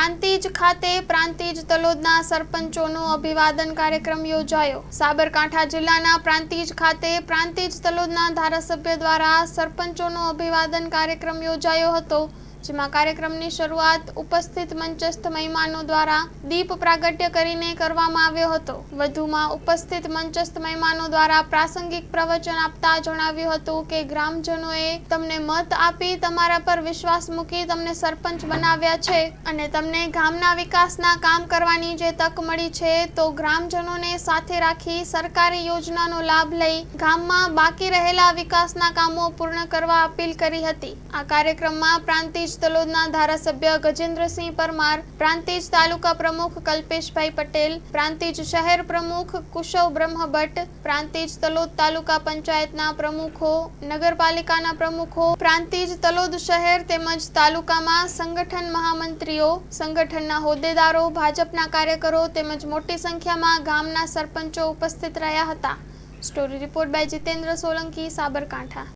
પ્રાંતિજ ખાતે પ્રાંતિજ તલોદના સરપંચોનો અભિવાદન કાર્યક્રમ યોજાયો. સાબરકાંઠા જિલ્લાના પ્રાંતિજ ખાતે પ્રાંતિજ તલોદના ધારાસભ્ય દ્વારા સરપંચોનો અભિવાદન કાર્યક્રમ યોજાયો હતો. જેમાં કાર્યક્રમની શરૂઆત ઉપસ્થિત મંચસ્થ મહેમાનો દ્વારા દીપ પ્રાગટ્ય કરીને કરવામાં આવ્યો હતો. વધુમાં ઉપસ્થિત મંચસ્થ મહેમાનો દ્વારા પ્રાસંગિક પ્રવચન આપતા જણાવ્યું હતું કે ગ્રામજનોએ તમને મત આપી તમારા પર વિશ્વાસ મૂકી તમને સરપંચ બનાવ્યા છે અને તમને ગામના વિકાસના કામ કરવાની જે તક મળી છે તો ગ્રામજનોને સાથે રાખી સરકારી યોજનાનો લાભ લઈ ગામમાં બાકી રહેલા વિકાસના કામો પૂર્ણ કરવા અપીલ કરી હતી. આ કાર્યક્રમમાં પ્રાંતિજ તલોદના ધારાસભ્ય ગજેન્દ્રસિંહ પરમાર, પ્રાંતિજ તાલુકા પ્રમુખ કલ્પેશભાઈ પટેલ, પ્રાંતિજ શહેર પ્રમુખ કુશવ બ્રહ્મભટ્ટ, પ્રાંતિજ તલોદ તાલુકા પંચાયતના પ્રમુખો, નગરપાલિકાના પ્રમુખો, પ્રાંતિજ તલોદ શહેર તેમજ તાલુકામાં સંગઠન મહામંત્રીઓ, સંગઠનના હોદ્દેદારો, ભાજપના કાર્યકરો તેમજ મોટી સંખ્યામાં ગામના સરપંચો ઉપસ્થિત રહ્યા હતા. Story report by Jitendra Solanki, Sabarkantha.